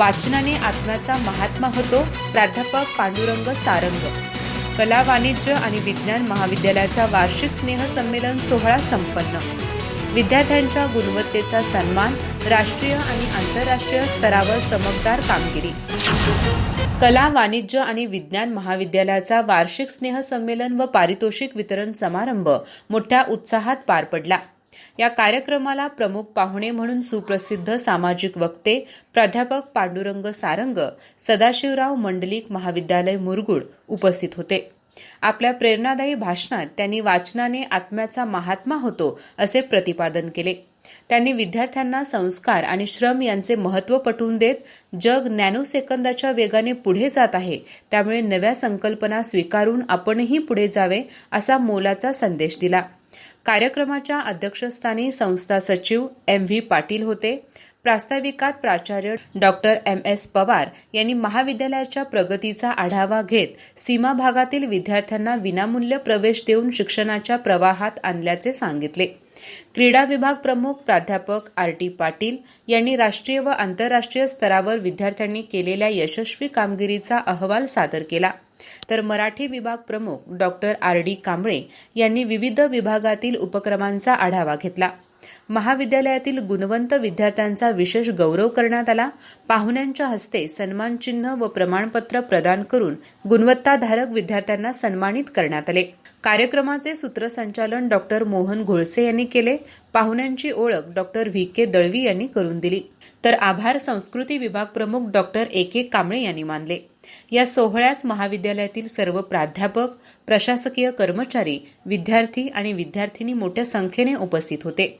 वाचनाने आत्म्याचा महात्मा होतो. प्राध्यापक पांडुरंग सारंग. कला वाणिज्य आणि विज्ञान महाविद्यालयाचा वार्षिक स्नेहसंमेलन सोहळा संपन्न. विद्यार्थ्यांच्या गुणवत्तेचा सन्मान राष्ट्रीय आणि आंतरराष्ट्रीय स्तरावर चमकदार कामगिरी. कला वाणिज्य आणि विज्ञान महाविद्यालयाचा वार्षिक स्नेहसंमेलन व पारितोषिक वितरण समारंभ मोठ्या उत्साहात पार पडला. या कार्यक्रमाला प्रमुख पाहुणे म्हणून सुप्रसिद्ध सामाजिक वक्ते प्राध्यापक पांडुरंग सारंग सदाशिवराव मंडलिक महाविद्यालय मुरगुड उपस्थित होते. आपल्या प्रेरणादायी भाषणात त्यांनी वाचनाने आत्म्याचा महात्मा होतो असे प्रतिपादन केले. त्यांनी विद्यार्थ्यांना संस्कार आणि श्रम यांचे महत्त्व पटवून देत जग नॅनोसेकंदाच्या वेगाने पुढे जात आहे. त्यामुळे नव्या संकल्पना स्वीकारून आपणही पुढे जावे असा मोलाचा संदेश दिला. कार्यक्रमाच्या अध्यक्षस्थानी संस्था सचिव एम व्ही पाटील होते. प्रास्ताविकात प्राचार्य डॉक्टर एम एस पवार यांनी महाविद्यालयाच्या प्रगतीचा आढावा घेत सीमा भागातील विद्यार्थ्यांना विनामूल्य प्रवेश देऊन शिक्षणाच्या प्रवाहात आणल्याचे सांगितले. क्रीडा विभाग प्रमुख प्राध्यापक आर टी पाटील यांनी राष्ट्रीय व आंतरराष्ट्रीय स्तरावर विद्यार्थ्यांनी केलेल्या यशस्वी कामगिरीचा अहवाल सादर केला. तर मराठी विभाग प्रमुख डॉक्टर आर डी कांबळे यांनी विविध विभागातील उपक्रमांचा आढावा घेतला. महाविद्यालयातील गुणवंत विद्यार्थ्यांचा विशेष गौरव करण्यात आला. पाहुण्यांच्या हस्ते सन्मानचिन्ह व प्रमाणपत्र प्रदान करून गुणवत्ताधारक विद्यार्थ्यांना सन्मानित करण्यात आले. कार्यक्रमाचे सूत्रसंचालन डॉक्टर मोहन घोळसे यांनी केले. पाहुण्यांची ओळख डॉक्टर व्ही. के. दळवी यांनी करून दिली. तर आभार संस्कृती विभाग प्रमुख डॉक्टर ए. के. कांबळे यांनी मानले. या सोहळ्यास महाविद्यालयातील सर्व प्राध्यापक प्रशासकीय कर्मचारी विद्यार्थी आणि विद्यार्थिनी मोठ्या संख्येने उपस्थित होते.